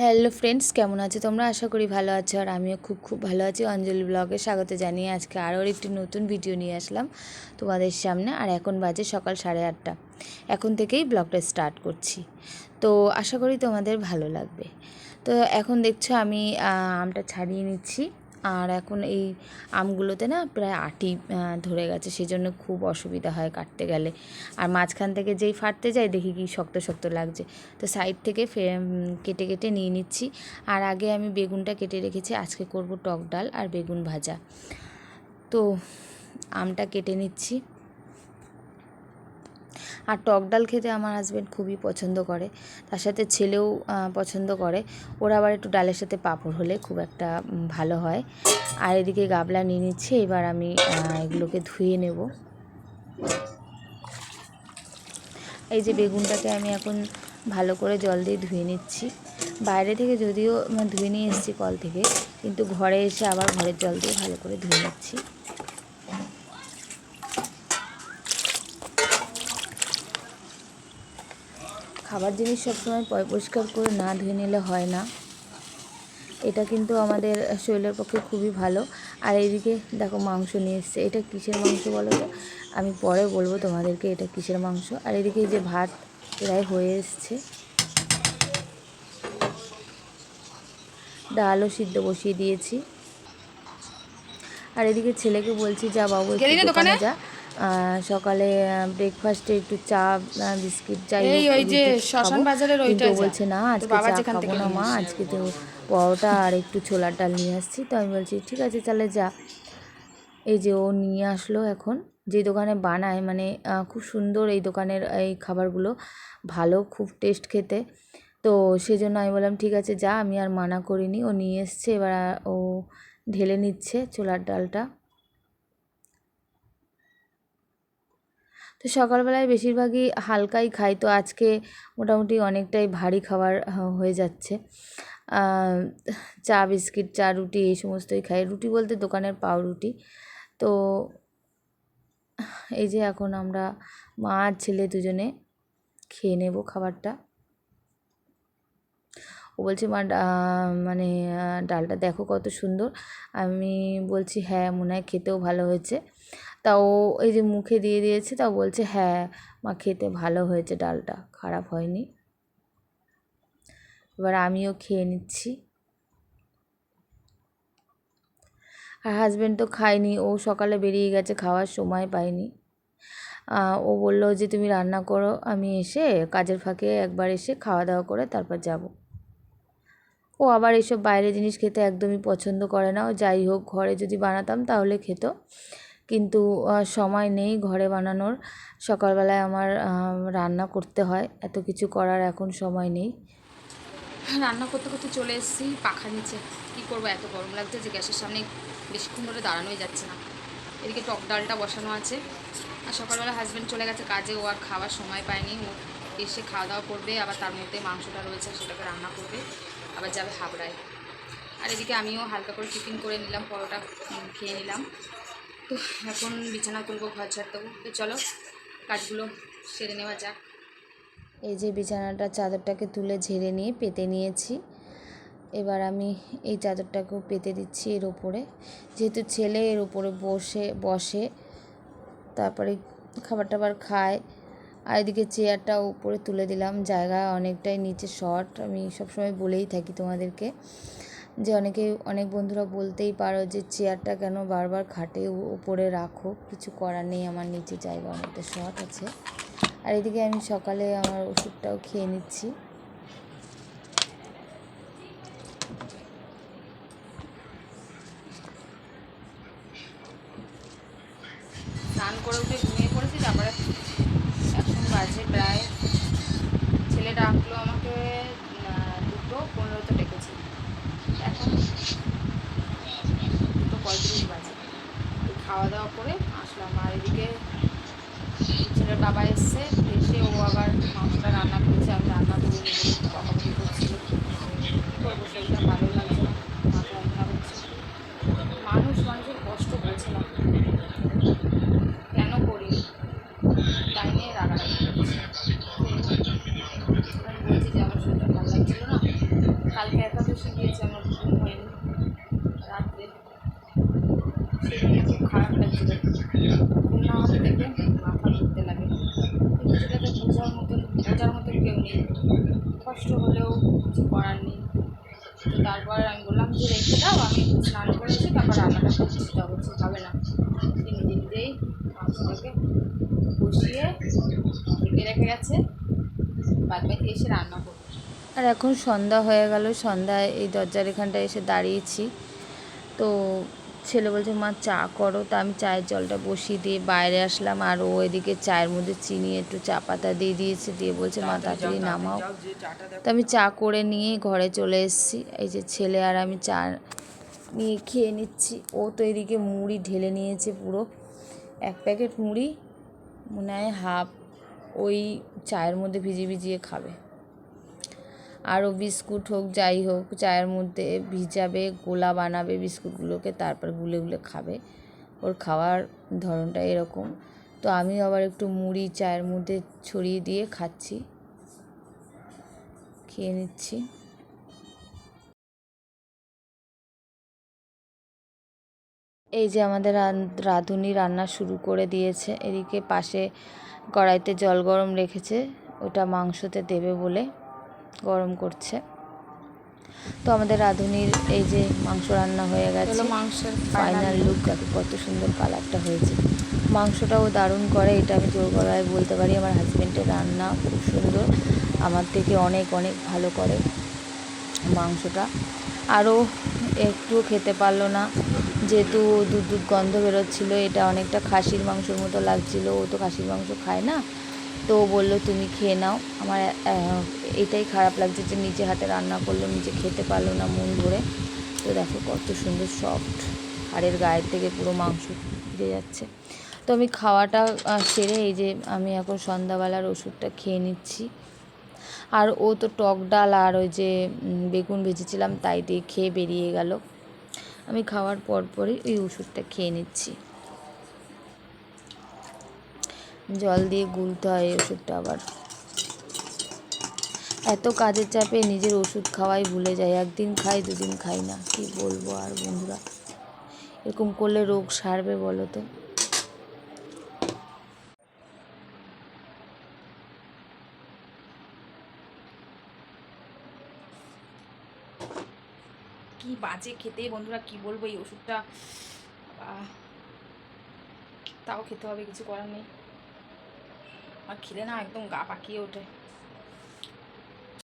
Hello friends কেমন আছো? তোমরা আশা করি ভালো আছো আর আমিও খুব খুব ভালো আছি। অঞ্জলি ব্লগে স্বাগত জানিয়ে আজকে আরও একটি নতুন ভিডিও নিয়ে আসলাম তোমাদের সামনে। আর এখন বাজে সকাল সাড়ে আটটা। এখন থেকেই ব্লগটা স্টার্ট করছি। তো আশা করি তোমাদের ভালো লাগবে। তো এখন দেখছ আমি আমটা ছাড়িয়ে নিচ্ছি। আর এখন এই আমগুলোতে না প্রায় আটি ধরে গেছে সেই জন্য খুব অসুবিধা হয় কাটতে গেলে। আর মাঝখান থেকে যেই ফাটতে যায়, দেখি কি শক্ত শক্ত লাগছে। তো সাইড থেকে কেটে কেটে নিয়ে নিচ্ছি। আর আগে আমি বেগুনটা কেটে রেখেছি, আজকে করব টক ডাল আর বেগুন ভাজা। তো আমটা কেটে নিচ্ছি। আর টক ডাল খেতে আমার হাজব্যান্ড খুবই পছন্দ করে। তার সাথে ছেলেও পছন্দ করে। ওরা আবার একটু ডালের সাথে পাঁপড় হলে খুব একটা ভালো হয়। আর এদিকে গাবলা নিয়ে নিচ্ছি, এবার আমি এগুলোকে ধুয়ে নেব। এই যে বেগুনটাকে আমি এখন ভালো করে জল দিয়ে ধুয়ে নিচ্ছি। বাইরে থেকে যদিও ধুয়ে নিয়ে এসেছি কল থেকে, কিন্তু ঘরে এসে আবার ঘরের জল দিয়ে ভালো করে ধুয়ে নিচ্ছি। খাবার জিনিস সবসময় পরিষ্কার করে না ধুয়ে নিলে হয় না। এটা কিন্তু আমাদের শরীরের পক্ষে খুবই ভালো। আর এইদিকে দেখো মাংস নিয়ে এসছে। এটা কিসের মাংস বলো তো? আমি পরে বলব তোমাদেরকে এটা কিসের মাংস। আর এদিকে যে ভাত প্রায় হয়ে এসছে। ডালও সিদ্ধ বসিয়ে দিয়েছি। আর এদিকে ছেলেকে বলছি যা বাবু দোকানে? যা। সকালে ব্রেকফাস্টে একটু চা বিস্কিট যাই এই ওই যে শ্মশান। বাজারের কিন্তু ওইটায় ও যা। বলছে না আজকে বাবা চা যেখান খাব থেকে না মা আজকে তো পরোটা আর একটু ছোলার ডাল নিয়ে আসছি। তো আমি বলছি ঠিক আছে তাহলে যা। এই যে ও নিয়ে আসলো এখন। যে দোকানে বানায় মানে খুব সুন্দর এই দোকানের এই খাবারগুলো। ভালো খুব টেস্ট খেতে। তো সেই জন্য আমি বললাম ঠিক আছে যা আমি আর মানা করিনি। ও নিয়ে এসছে এবার ও ঢেলে নিচ্ছে ছোলার ডালটা। তো সকালবেলায় বেশিরভাগই হালকাই খাই। তো আজকে মোটামুটি অনেকটাই ভারী খাবার হয়ে যাচ্ছে। চা, বিস্কিট, চা, রুটি এই সমস্তই খাই। রুটি বলতে দোকানের পাউরুটি। তো এই যে এখন আমরা মা আর ছেলে দুজনে খেয়ে নেব খাবারটা। ও বলছে, মা মানে ডালটা দেখো কত সুন্দর। আমি বলছি হ্যাঁ মনে হয় খেতেও ভালো হয়েছে। তা ও এই যে মুখে দিয়ে দিয়েছে, তা বলছে হ্যাঁ মা, খেতে ভালো হয়েছে ডালটা, খারাপ হয়নি। এবার আমিও খেয়ে নিচ্ছি। আর হাজব্যান্ড তো খায়নি, ও সকালে বেরিয়ে গেছে, খাওয়ার সময় পায়নি। ও বলল যে, তুমি রান্না করো। আমি এসে কাজের ফাঁকে একবার এসে খাওয়া দাওয়া করে তারপর যাব। ও আবার এসব বাইরে জিনিস খেতে একদমই পছন্দ করে না। ও যাই হোক, ঘরে যদি বানাতাম তাহলে খেত। কিন্তু সময় নেই ঘরে বানানোর। সকালবেলায় আমার রান্না করতে হয়। এত কিছু করার এখন সময় নেই। রান্না করতে করতে চলে এসেছি পাখা নিচে। কী করব, এত গরম লাগছে যে গ্যাসের সামনে বেশিক্ষণ ধরে দাঁড়ানোই যাচ্ছে না। এদিকে টক ডালটা বসানো আছে। আর সকালবেলা হাজব্যান্ড চলে গেছে কাজে, ও আর খাওয়ার সময় পায়নি। ও এসে খাওয়া দাওয়া করবে, আবার তার মধ্যে মাংসটা রয়েছে, সেটাকে রান্না করবে, আবার যাবে হাবড়ায়। আর এদিকে আমিও হালকা করে টিফিন করে নিলাম, পরোটা খেয়ে নিলাম। তো এখন বিছানা তুলবো, ঘর ছাড় দেবো। তো চলো, কাজগুলো সেরে নেওয়া যাক। এই যে বিছানাটা, চাদরটাকে তুলে ঝেড়ে নিয়ে পেতে নিয়েছি। এবার আমি এই চাদরটাকেও পেতে দিচ্ছি এর ওপরে। যেহেতু ছেলে, এর ওপরে বসে বসে, তারপরে খাবার টাবার খায়। আর এদিকে চেয়ারটা উপরে তুলে দিলাম। জায়গা অনেকটাই নিচে শর্ট। আমি সবসময় বলেই থাকি তোমাদেরকে। যে অনেকে অনেক বন্ধুরা বলতেই পারো যে চেয়ারটা কেন বারবার খাটে উপরে রাখো। কিছু করার নেই, আমার নিচে জায়গা অনেকটা শর্ট আছে। আর এদিকে আমি সকালে আমার ওষুধটাও খেয়ে নিচ্ছি। করে উঠে ঘুমিয়ে পড়েছি, তারপরে এখন বাজে প্রায়। ছেলে ডাকলো আমাকে আহ, দুটো পনেরোতে ডেকেছি এখন দুটো পঁয়ত্রিশ বাজে এই খাওয়া দাওয়া করে আসলাম আর এদিকে ছেলের বাবা এসছে এসে ও আবার মাংসটা রান্না করেছে আমি রান্না করে বকাবকি করছিল কী করব শরীরটা ভালো লাগছে না মাথা ব্যথা হচ্ছে মানুষ মানুষের কষ্ট বোঝে না কেন করি তাই নিয়ে রাগারাগি করছি। আমি বলছি যে আমার শরীরটা ভালো লাগছিল না কালকে বসে গিয়েছে আমার ঘুম হয়নি রাত্রে সেদিনে খুব খারাপ লাগছিল ঘুম মাথা লাগে মতন মতন কেউ নেই কষ্ট হলেও কিছু করার নেই তো তারপর আমি বললাম যে রেখে দাও আমি স্নান রান্নাটা করছি তা বলছে হবে না সে নিজে নিজেই মাংসটাকে বসিয়ে রেখে গেছে এসে রান্না আর এখন সন্ধ্যা হয়ে গেল, সন্ধ্যায় এই দরজার এখানটায় এসে দাঁড়িয়েছি। তো ছেলে বলছে মা চা করো। তা আমি চায়ের জলটা বসিয়ে দিয়ে বাইরে আসলাম আর ও এদিকে চায়ের মধ্যে চিনি একটু চা পাতা দিয়ে দিয়েছে দিয়ে বলছে মা তাড়াতাড়ি নামাও। তো আমি চা করে নিয়ে ঘরে চলে এসেছি। এই যে ছেলে আর আমি চা নিয়ে খেয়ে নিচ্ছি। ও তো এদিকে মুড়ি ঢেলে নিয়েছে পুরো। এক প্যাকেট মুড়ি মনে হয় হাফ ওই চায়ের মধ্যে ভিজিয়ে ভিজিয়ে খাবে। আরও বিস্কুট হোক, যাই হোক, চায়ের মধ্যে ভিজাবে, গোলা বানাবে বিস্কুটগুলোকে, তারপর গুলে গুলে খাবে। ওর খাওয়ার ধরনটা এরকম। তো আমি আবার একটু মুড়ি চায়ের মধ্যে ছড়িয়ে দিয়ে খাচ্ছি। খেয়ে নিচ্ছি। এই যে আমাদের রাঁধুনি রান্না শুরু করে দিয়েছে। এদিকে পাশে কড়াইতে জল গরম রেখেছে। ওটা মাংসতে দেবে বলে। গরম করছে। তো আমাদের রাঁধুনির এই যে মাংস রান্না হয়ে গেছে মাংসের ফাইনাল লুক দেখো কত সুন্দর কালারটা হয়েছে। মাংসটাও দারুণ করে এটা আমি জোর গলায় বলতে পারি আমার হাজব্যান্ডের রান্না খুব সুন্দর আমার থেকে অনেক অনেক ভালো করে মাংসটা। আরও একটু খেতে পারল না যেহেতু দুধ দুধ গন্ধ বেরোচ্ছিলো এটা অনেকটা খাসির মাংসর মতো লাগছিল ও তো খাসির মাংস খায় না তো বলল, তুমি খেয়ে নাও। আমার এটাই খারাপ লাগছে যে নিজে হাতে রান্না করল, নিজে খেতে পারল না মন ভরে। তো দেখো কত সুন্দর সফট হাড়ের গায়ের থেকে পুরো মাংস ফিরে যাচ্ছে। তো আমি খাওয়াটা সেরে এই যে আমি এখন সন্ধ্যাবেলার ওষুধটা খেয়ে নিচ্ছি। আর ও তো টক ডাল আর ওই যে বেগুন ভেজেছিলাম, তাই দিয়ে খেয়ে বেরিয়ে গেল। আমি খাওয়ার পর পরই ওই ওষুধটা খেয়ে নিচ্ছি। জল দিয়ে গুলতে হয় ওষুধটা আবার। এত কাজের চাপে নিজের ওষুধ খাওয়াই ভুলে যায়, একদিন খাই, দুদিন খাই না, কি বলব আর বন্ধুরা? এরকম করলে রোগ সারবে বলো তো? কি বাজে খেতে বন্ধুরা, কি বলব এই ওষুধটা? তাও খেতে হবে, কিছু করার নেই। আর খেলে না একদম গা পাকিয়ে ওঠে।